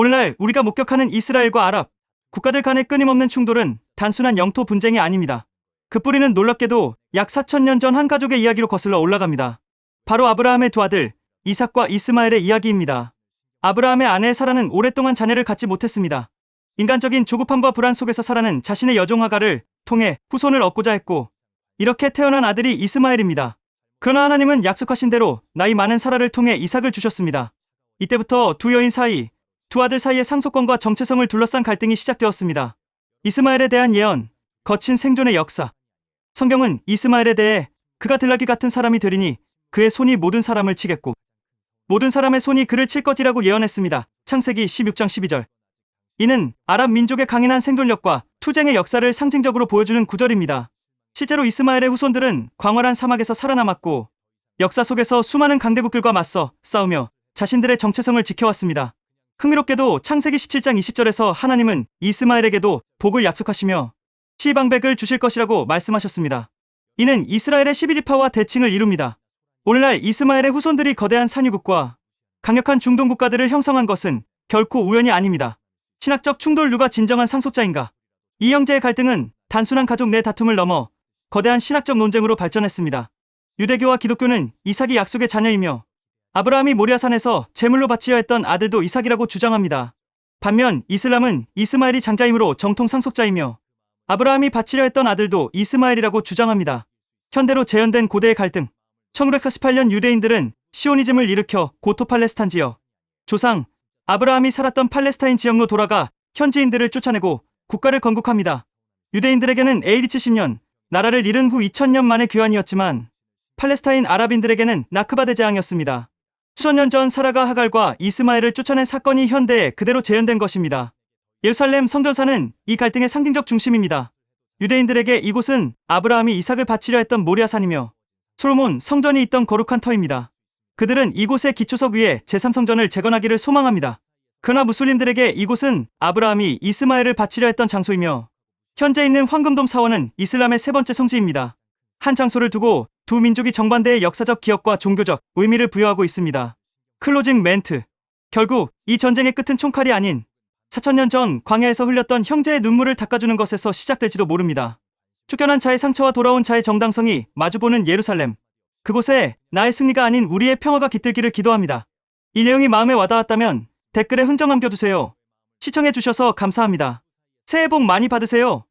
오늘날 우리가 목격하는 이스라엘과 아랍 국가들 간의 끊임없는 충돌은 단순한 영토 분쟁이 아닙니다. 그 뿌리는 놀랍게도 약 4천년 전 한 가족의 이야기로 거슬러 올라갑니다. 바로 아브라함의 두 아들 이삭과 이스마엘의 이야기입니다. 아브라함의 아내 사라는 오랫동안 자녀를 갖지 못했습니다. 인간적인 조급함과 불안 속에서 사라는 자신의 여종 하가를 통해 후손을 얻고자 했고 이렇게 태어난 아들이 이스마엘입니다. 그러나 하나님은 약속하신 대로 나이 많은 사라를 통해 이삭을 주셨습니다. 이때부터 두 여인 사이, 두 아들 사이의 상속권과 정체성을 둘러싼 갈등이 시작되었습니다. 이스마엘에 대한 예언, 거친 생존의 역사. 성경은 이스마엘에 대해 그가 들나귀 같은 사람이 되리니 그의 손이 모든 사람을 치겠고 모든 사람의 손이 그를 칠 것이라고 예언했습니다. 창세기 16장 12절. 이는 아랍 민족의 강인한 생존력과 투쟁의 역사를 상징적으로 보여주는 구절입니다. 실제로 이스마엘의 후손들은 광활한 사막에서 살아남았고 역사 속에서 수많은 강대국들과 맞서 싸우며 자신들의 정체성을 지켜왔습니다. 흥미롭게도 창세기 17장 20절에서 하나님은 이스마엘에게도 복을 약속하시며 시방백을 주실 것이라고 말씀하셨습니다. 이는 이스라엘의 11지파와 대칭을 이룹니다. 오늘날 이스마엘의 후손들이 거대한 산유국과 강력한 중동 국가들을 형성한 것은 결코 우연이 아닙니다. 신학적 충돌 누가 진정한 상속자인가? 이 형제의 갈등은 단순한 가족 내 다툼을 넘어 거대한 신학적 논쟁으로 발전했습니다. 유대교와 기독교는 이삭이 약속의 자녀이며 아브라함이 모리아산에서 제물로 바치려 했던 아들도 이삭이라고 주장합니다. 반면 이슬람은 이스마엘이 장자이므로 정통 상속자이며 아브라함이 바치려 했던 아들도 이스마엘이라고 주장합니다. 현대로 재현된 고대의 갈등. 1948년 유대인들은 시오니즘을 일으켜 고토 팔레스타인 지역, 조상, 아브라함이 살았던 팔레스타인 지역로 돌아가 현지인들을 쫓아내고 국가를 건국합니다. 유대인들에게는 AD 70년, 나라를 잃은 후 2000년 만의 귀환이었지만 팔레스타인 아랍인들에게는 나크바대 재앙이었습니다. 수천 년 전 사라가 하갈과 이스마엘을 쫓아낸 사건이 현대에 그대로 재현된 것입니다. 예루살렘 성전사는 이 갈등의 상징적 중심입니다. 유대인들에게 이곳은 아브라함이 이삭을 바치려 했던 모리아산이며 솔로몬 성전이 있던 거룩한 터입니다. 그들은 이곳의 기초석 위에 제3성전을 재건하기를 소망합니다. 그러나 무슬림들에게 이곳은 아브라함이 이스마엘을 바치려 했던 장소이며 현재 있는 황금돔 사원은 이슬람의 세 번째 성지입니다. 한 장소를 두고 두 민족이 정반대의 역사적 기억과 종교적 의미를 부여하고 있습니다. 클로징 멘트. 결국 이 전쟁의 끝은 총칼이 아닌 4천년 전 광야에서 흘렸던 형제의 눈물을 닦아주는 것에서 시작될지도 모릅니다. 쫓겨난 자의 상처와 돌아온 자의 정당성이 마주보는 예루살렘. 그곳에 나의 승리가 아닌 우리의 평화가 깃들기를 기도합니다. 이 내용이 마음에 와닿았다면 댓글에 흔적 남겨두세요. 시청해주셔서 감사합니다. 새해 복 많이 받으세요.